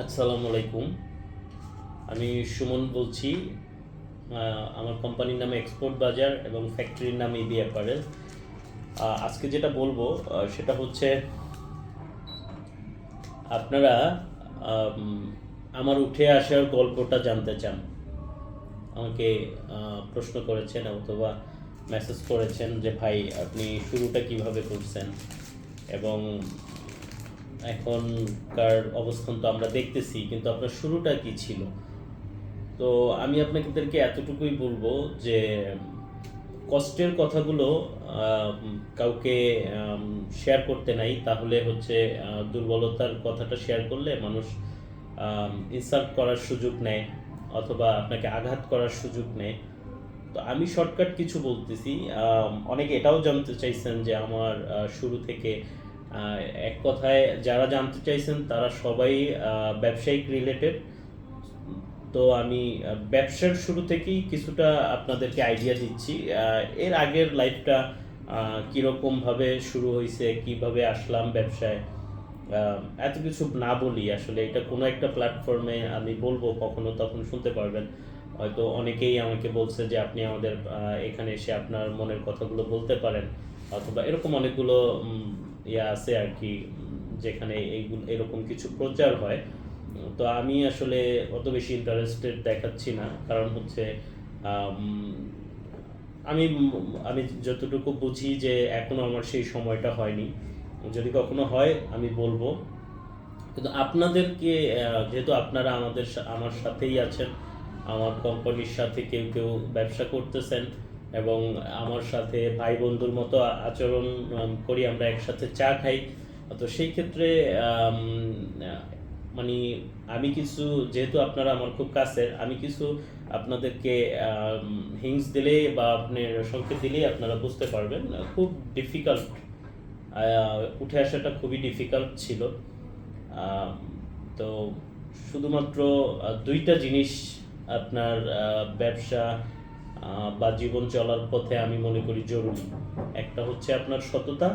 আসসালামু আলাইকুম আমি সুমন বলছি আমার কোম্পানির নাম এক্সপোর্ট বাজার এবং ফ্যাক্টরির নাম ইবি অ্যাপারেল। আজকে যেটা বলব সেটা হচ্ছে আপনারা আমার উঠে আসার গল্পটা জানতে চান। আমাকে প্রশ্ন করেছেন অথবা মেসেজ করেছেন যে, ভাই, আপনি শুরুটা কীভাবে করছেন? এবং এখনকার অবস্থান তো আমরা দেখতেছি, কিন্তু আপনার শুরুটা কি ছিল? তো আমি আপনাদেরকে এতটুকুই বলব যে, কষ্টের কথাগুলো কাউকে শেয়ার করতে নাই, তাহলে হচ্ছে দুর্বলতার কথাটা শেয়ার করলে মানুষ ইনসাল্ট করার সুযোগ নেয়, অথবা আপনাকে আঘাত করার সুযোগ নেয়। তো আমি শর্টকাট কিছু বলতেছি অনেকে এটাও জানতে চাইছেন যে আমার শুরু থেকে এক কথায় যারা জানতে চাইছেন, তারা সবাই ব্যবসায়িক রিলেটেড তো আমি ব্যবসার শুরু থেকেই কিছুটা আপনাদেরকে আইডিয়া দিচ্ছি। এর আগের লাইফটা কীরকম ভাবে শুরু হয়েছে কীভাবে আসলাম ব্যবসায় এত কিছু না বলি। আসলে এটা কোনো একটা প্ল্যাটফর্মে আমি বলব, কখনো তখন শুনতে পারবেন। হয়তো অনেকেই আমাকে বলছে যে আপনি আমাদের এখানে এসে আপনার মনের কথাগুলো বলতে পারেন, অথবা এরকম অনেকগুলো ইয়ে আছে আর কি, যেখানে এইগুলো, এরকম কিছু প্রচার হয়। তো আমি আসলে অত বেশি ইন্টারেস্টেড দেখাচ্ছি না। কারণ হচ্ছে, আমি আমি যতটুকু বুঝি যে এখনও আমার সেই সময়টা হয়নি। যদি কখনো হয়, আমি বলব। কিন্তু আপনাদেরকে যেহেতু আপনারা আমাদের আমার সাথেই আছেন আমার কোম্পানির সাথে কেউ কেউ ব্যবসা করতেছেন এবং আমার সাথে ভাই বন্ধুর মতো আচরণ করি, আমরা একসাথে চা খাই। তো সেই ক্ষেত্রে মানে আমি কিছু, যেহেতু আপনারা আমার খুব কাছের, আমি কিছু আপনাদেরকে হিংস দিলে বা আপনার সংকেত দিলেই আপনারা বুঝতে পারবেন। খুব ডিফিকাল্ট উঠে আসাটা খুবই ডিফিকাল্ট ছিল। তো শুধুমাত্র দুইটা জিনিস আপনার ব্যবসা বা জীবন চলার পথে আমি মনে করি জরুরি। একটা হচ্ছে আপনার সততা,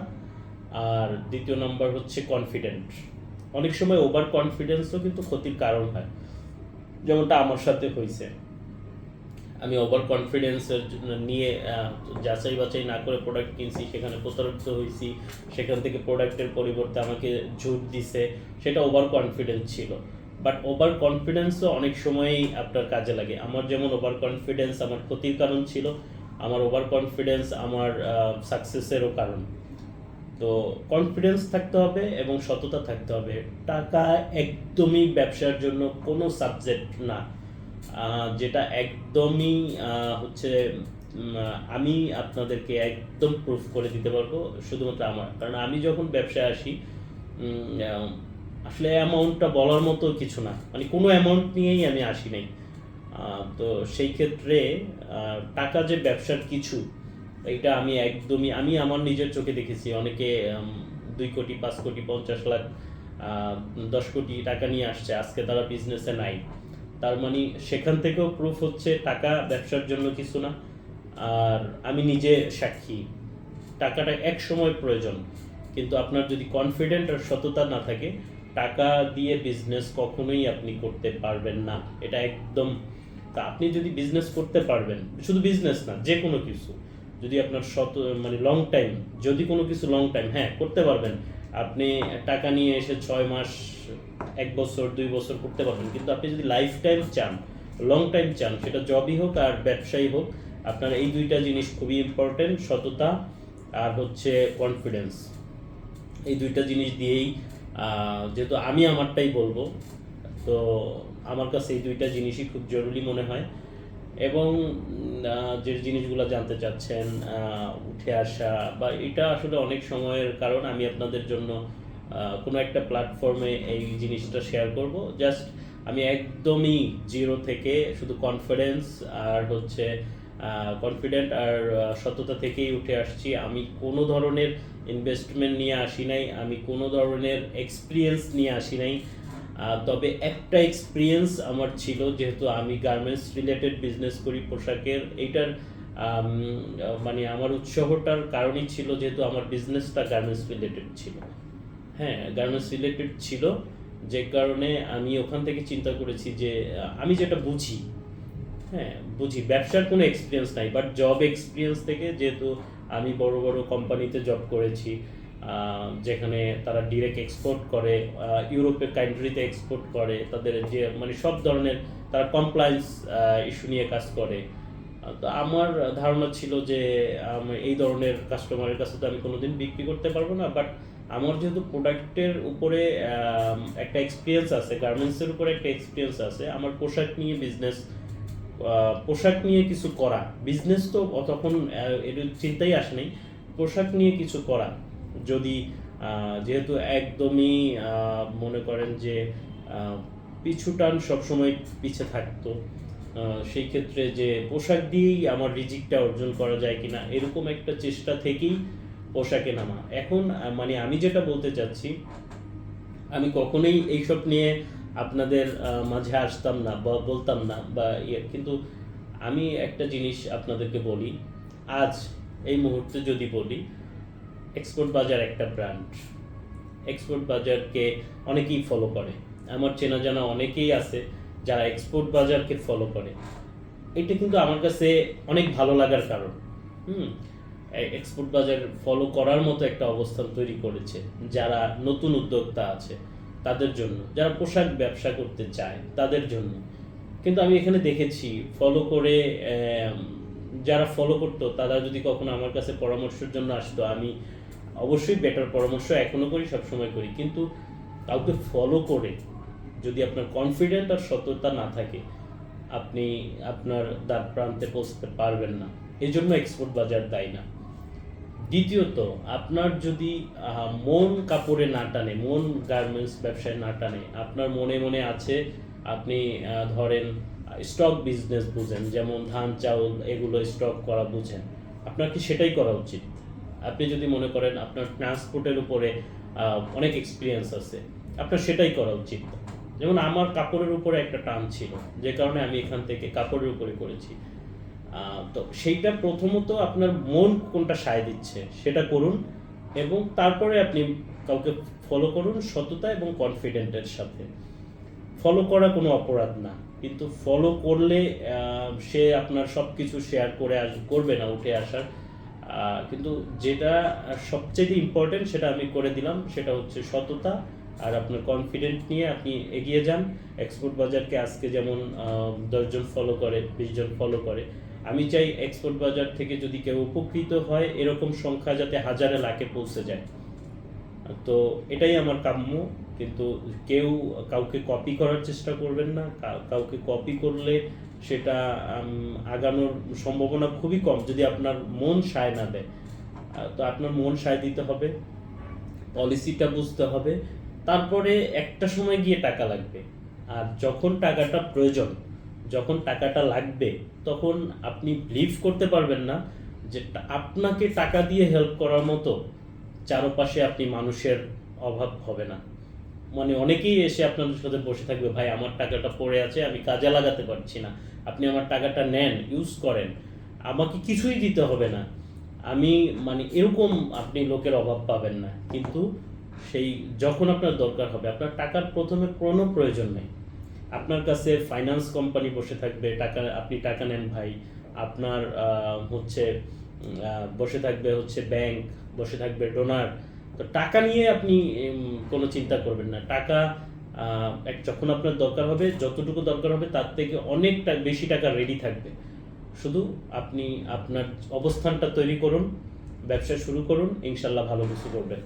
আর দ্বিতীয় নাম্বার হচ্ছে কনফিডেন্ট অনেক সময় ওভার কনফিডেন্সও কিন্তু ক্ষতির কারণ হয়। যেমনটা আমার সাথে হয়েছে। আমি ওভার কনফিডেন্সের নিয়ে যাচাই বাছাই না করে প্রোডাক্ট কিনছি, সেখানে প্রতারিত হয়েছি, সেখান থেকে প্রোডাক্টের পরিবর্তে আমাকে ঝুট দিছে, সেটা ওভার কনফিডেন্স ছিল। বাট ওভার কনফিডেন্সও অনেক সময়ই আপনার কাজে লাগে। আমার যেমন ওভার কনফিডেন্স আমার ক্ষতির কারণ ছিল, আমার ওভার কনফিডেন্স আমার সাকসেসেরও কারণ। তো কনফিডেন্স থাকতে হবে এবং সততা থাকতে হবে। টাকা একদমই ব্যবসার জন্য কোনো সাবজেক্ট না। যেটা একদমই হচ্ছে আমি আপনাদেরকে একদম প্রুফ করে দিতে পারব, শুধুমাত্র আমার। কারণ আমি যখন ব্যবসায় আসি আসলে অ্যামাউন্টটা বলার মতো কিছু না। মানে কোনো অ্যামাউন্ট নিয়েই আমি আসি নাই। তো সেই ক্ষেত্রে টাকা যে ব্যবসার কিছু এটা আমি একদমই, আমি আমার নিজের চোখে দেখেছি। অনেকে দুই কোটি, পাঁচ কোটি, পঞ্চাশ লাখ দশ কোটি টাকা নিয়ে আসছে। আজকে তারা বিজনেসে নাই। তার মানে সেখান থেকেও প্রুফ হচ্ছে টাকা ব্যবসার জন্য কিছু না। আর আমি নিজে সাক্ষী। টাকাটা এক সময় প্রয়োজন। কিন্তু আপনার যদি কনফিডেন্ট আর সততা না থাকে টাকা দিয়ে বিজনেস কখনোই আপনি করতে পারবেন না। এটা একদম, তা আপনি যদি বিজনেস করতে পারবেন, শুধু বিজনেস না, যে কোনো কিছু, যদি আপনার শত মানে লং টাইম যদি কোনো কিছু লং টাইম হ্যাঁ করতে পারবেন। আপনি টাকা নিয়ে এসে ছয় মাস, এক বছর, দুই বছর করতে পারবেন। কিন্তু আপনি যদি লাইফ টাইম চান লং টাইম চান, সেটা জবই হোক আর ব্যবসায়ী হোক, আপনার এই দুইটা জিনিস খুবই ইম্পর্টেন্ট সততা আর হচ্ছে কনফিডেন্স এই দুইটা জিনিস দিয়েই যেহেতু আমি আমারটাই বলব, তো আমার কাছে এই দুইটা জিনিসই খুব জরুরি মনে হয়। এবং যে জিনিসগুলো জানতে চাচ্ছেন উঠে আসা, বা এটা আসলে অনেক সময়ের কারণ, আমি আপনাদের জন্য কোনো একটা প্ল্যাটফর্মে এই জিনিসটা শেয়ার করব। জাস্ট আমি একদমই জিরো থেকে শুধু কনফিডেন্স আর হচ্ছে কনফিডেন্ট আর সততা থেকেই উঠে আসছি। আমি কোনো ধরনের ইনভেস্টমেন্ট নিয়ে আসি নাই, আমি কোনো ধরনের এক্সপিরিয়েন্স নিয়ে আসি নাই। তবে একটা এক্সপিরিয়েন্স আমার ছিল, যেহেতু আমি গার্মেন্টস রিলেটেড বিজনেস করি, পোশাকের। এইটার মানে আমার উৎসাহটার কারণই ছিল, যেহেতু আমার বিজনেসটা গার্মেন্টস রিলেটেড ছিল। হ্যাঁ গার্মেন্টস রিলেটেড ছিল, যে কারণে আমি ওখান থেকে চিন্তা করেছি যে আমি যেটা বুঝি হ্যাঁ বুঝি। ব্যবসার কোনো এক্সপিরিয়েন্স নাই বাট জব এক্সপিরিয়েন্স থেকে যেহেতু আমি বড় বড় কোম্পানিতে জব করেছি যেখানে তারা ডিরেক্ট এক্সপোর্ট করে ইউরোপের কান্ট্রিতে এক্সপোর্ট করে, তাদের যে মানে সব ধরনের তারা কমপ্লায়েন্স ইস্যু নিয়ে কাজ করে। তো আমার ধারণা ছিল যে এই ধরনের কাস্টমারের কাছে তো আমি কোনোদিন বিক্রি করতে পারব না বাট আমার যেহেতু প্রোডাক্টের উপরে একটা এক্সপিরিয়েন্স আছে গার্মেন্টসের উপরে একটা এক্সপিরিয়েন্স আছে, আমার পোশাক নিয়ে বিজনেস পোশাক নিয়ে কিছু করা। বিজনেস তো তখন এর চিন্তাই আসে নাই। পোশাক নিয়ে কিছু করা। যদি যেহেতু একদমই মনে করেন যে পিছুটান সবসময় পিছে থাকতো সেই ক্ষেত্রে যে পোশাক দিয়েই আমার রিজিকটা অর্জন করা যায় কিনা, এরকম একটা চেষ্টা থেকেই পোশাকে নামা। এখন মানে আমি যেটা বলতে চাচ্ছি, আমি কখনোই এইসব নিয়ে আপনাদের মাঝে আসতাম না বা বলতাম না বা ইয়ে। কিন্তু আমি একটা জিনিস আপনাদেরকে বলি, আজ এই মুহূর্তে যদি বলি এক্সপোর্ট বাজার একটা ব্র্যান্ড এক্সপোর্ট বাজারকে অনেকেই ফলো করে। আমার চেনা জানা অনেকেই আছে যারা এক্সপোর্ট বাজারকে ফলো করে। এটা কিন্তু আমার কাছে অনেক ভালো লাগার কারণ। হুম এক্সপোর্ট বাজার ফলো করার মতো একটা অবস্থান তৈরি করেছে, যারা নতুন উদ্যোক্তা আছে। তাদের জন্য, যারা পোশাক ব্যবসা করতে চায়, তাদের জন্য। কিন্তু আমি এখানে দেখেছি ফলো করে যারা ফলো করতো, তারা যদি কখনো আমার কাছে পরামর্শের জন্য আসতো, আমি অবশ্যই বেটার পরামর্শ এখনও করি, সবসময় করি। কিন্তু কাউকে ফলো করে যদি আপনার কনফিডেন্ট আর সততা না থাকে, আপনি আপনার দ্বার প্রান্তে পৌঁছতে পারবেন না। এই জন্য এক্সপোর্ট বাজার দায়ী না। দ্বিতীয়ত, আপনার যদি মন কাপড়ে না টানে, মন গার্মেন্টস ব্যবসায় না টানে, আপনার মনে মনে আছে, আপনি ধরেন স্টক বিজনেস বুঝেন, যেমন ধান, চাউল এগুলো স্টক করা বুঝেন, আপনার কি সেটাই করা উচিত? আপনি যদি মনে করেন আপনার ট্রান্সপোর্টের উপরে অনেক এক্সপিরিয়েন্স আছে, আপনার সেটাই করা উচিত। যেমন আমার কাপড়ের উপরে একটা টান ছিল, যে কারণে আমি এখান থেকে কাপড়ের উপরে করেছি। তো সেইটা প্রথমত আপনার মন কোনটা সায় দিচ্ছে, সেটা করুন এবং তারপরে আপনি কাউকে ফলো করুন সততা এবং কনফিডেন্টের সাথে। ফলো করা কোনো অপরাধ না, কিন্তু ফলো করলে সে আপনার সব কিছু শেয়ার করে আস, করবে না উঠে আসার। কিন্তু যেটা সবচেয়ে ইম্পর্টেন্ট সেটা আমি করে দিলাম, সেটা হচ্ছে সততা আর আপনার কনফিডেন্ট নিয়ে আপনি এগিয়ে যান। এক্সপোর্ট বাজারকে আজকে যেমন দশজন ফলো করে বিশ জন ফলো করে আমি চাই এক্সপোর্ট বাজার থেকে যদি কেউ উপকৃত হয়, এরকম সংখ্যা যাতে হাজারে লাখে পৌঁছে যায়। তো এটাই আমার কাম্য, কিন্তু কেউ কাউকে কপি করার চেষ্টা করবেন না। কাউকে কপি করলে সেটা আগানোর সম্ভাবনা খুবই কম, যদি আপনার মন সায় না দেয়। তো আপনার মন সায় দিতে হবে পলিসিটা বুঝতে হবে। তারপরে একটা সময় গিয়ে টাকা লাগবে। আর যখন টাকাটা প্রয়োজন, যখন টাকাটা লাগবে তখন আপনি বিলিভ করতে পারবেন না যে আপনাকে টাকা দিয়ে হেল্প করার মতো চারপাশে আপনি মানুষের অভাব হবে না। মানে অনেকেই এসে আপনাদের সাথে বসে থাকবে, ভাই, আমার টাকাটা পড়ে আছে, আমি কাজে লাগাতে পারছি না। আপনি আমার টাকাটা নেন ইউজ করেন। আমাকে কিছুই দিতে হবে না। আমি মানে এরকম আপনি লোকের অভাব পাবেন না। কিন্তু সেই, যখন আপনার দরকার হবে, আপনার টাকার প্রথমে কোনো প্রয়োজন নেই। আপনার কাছে ফাইন্যান্স কোম্পানি বসে থাকবে, টাকা আপনি টাকা নেন ভাই। আপনার হচ্ছে বসে থাকবে হচ্ছে ব্যাংক বসে থাকবে ডোনার তো টাকা নিয়ে আপনি কোনো চিন্তা করবেন না। টাকা এক- যখন আপনার দরকার হবে, যতটুকু দরকার হবে, তার থেকে অনেকটা বেশি টাকা রেডি থাকবে। শুধু আপনি আপনার অবস্থানটা তৈরি করুন, ব্যবসা শুরু করুন, ইনশাল্লাহ ভালো কিছু করবেন।